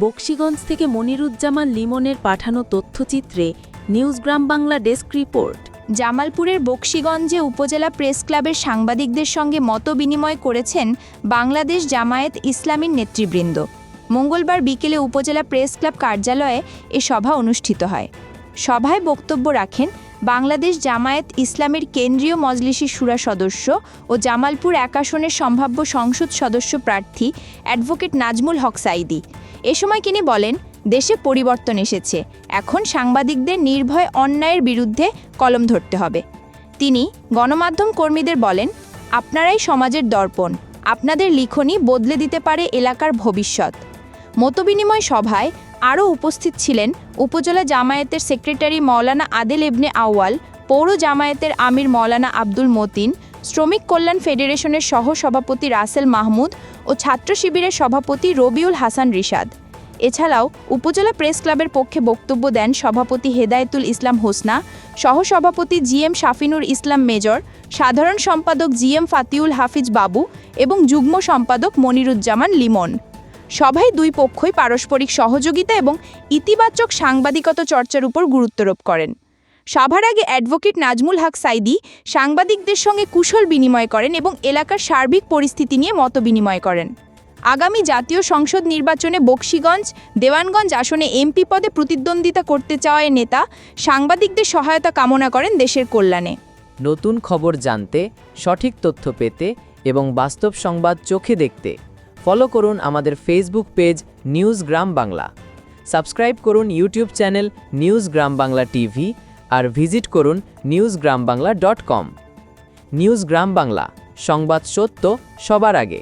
বক্সিগঞ্জ থেকে মনিরুজ্জামান লিমনের পাঠানো তথ্যচিত্রে নিউজগ্রাম বাংলা ডেস্ক রিপোর্ট। জামালপুরের বক্সিগঞ্জে উপজেলা প্রেস ক্লাবের সাংবাদিকদের সঙ্গে মত বিনিময় করেছেন বাংলাদেশ জামায়াত ইসলামীর নেতৃবৃন্দ। মঙ্গলবার বিকেলে উপজেলা প্রেস ক্লাব কার্যালয়ে এ সভা অনুষ্ঠিত হয়। সভায় বক্তব্য রাখেন বাংলাদেশ জামায়াত ইসলামের কেন্দ্রীয় মজলিসি সুরা সদস্য ও জামালপুর এক আসনের সম্ভাব্য সংসদ সদস্য প্রার্থী অ্যাডভোকেট নাজমুল হক সাইদি এ সময় তিনি বলেন, দেশে পরিবর্তন এসেছে। এখন সাংবাদিকদের নির্ভয় অন্যায়ের বিরুদ্ধে কলম ধরতে হবে। তিনি গণমাধ্যম কর্মীদের বলেন, আপনারাই সমাজের দর্পণ। আপনাদের লিখনই বদলে দিতে পারে এলাকার ভবিষ্যৎ। মতবিনিময় সভায় আরও উপস্থিত ছিলেন উপজেলা জামায়াতের সেক্রেটারি মৌলানা আদেল ইবনে আউয়াল, পৌর জামায়াতের আমির মৌলানা আব্দুল মতিন শ্রমিক কল্যাণ ফেডারেশনের সহ সভাপতি রাসেল মাহমুদ ও ছাত্র শিবিরের সভাপতি রবিউল হাসান রিশাদ। এছাড়াও উপজেলা প্রেস ক্লাবের পক্ষে বক্তব্য দেন সভাপতি হেদায়েতুল ইসলাম হোসনা, সহসভাপতি জিএম শাফিনুর ইসলাম মেজর, সাধারণ সম্পাদক জি এম ফাতিউল হাফিজ বাবু এবং যুগ্ম সম্পাদক মনিরুজ্জামান লিমন। সভায় দুই পক্ষই পারস্পরিক সহযোগিতা এবং ইতিবাচক সাংবাদিকতা চর্চার উপর গুরুত্বারোপ করেন। সভার আগে অ্যাডভোকেট নাজমুল হক সাইদি সাংবাদিকদের সঙ্গে কুশল বিনিময় করেন এবং এলাকার সার্বিক পরিস্থিতি নিয়ে মত বিনিময় করেন। আগামী জাতীয় সংসদ নির্বাচনে বক্সিগঞ্জ, দেওয়ানগঞ্জ আসনে এমপি পদে প্রতিদ্বন্দ্বিতা করতে চাওয়া এ নেতা সাংবাদিকদের সহায়তা কামনা করেন দেশের কল্যাণে। নতুন খবর জানতে, সঠিক তথ্য পেতে এবং বাস্তব সংবাদ চোখে দেখতে ফলো করুন আমাদের Facebook page News Gram Bangla subscribe করুন YouTube channel News Gram Bangla TV আর ভিজিট করুন News Gram Bangla dot com News Gram Bangla সংবাদ সত্য সবার আগে।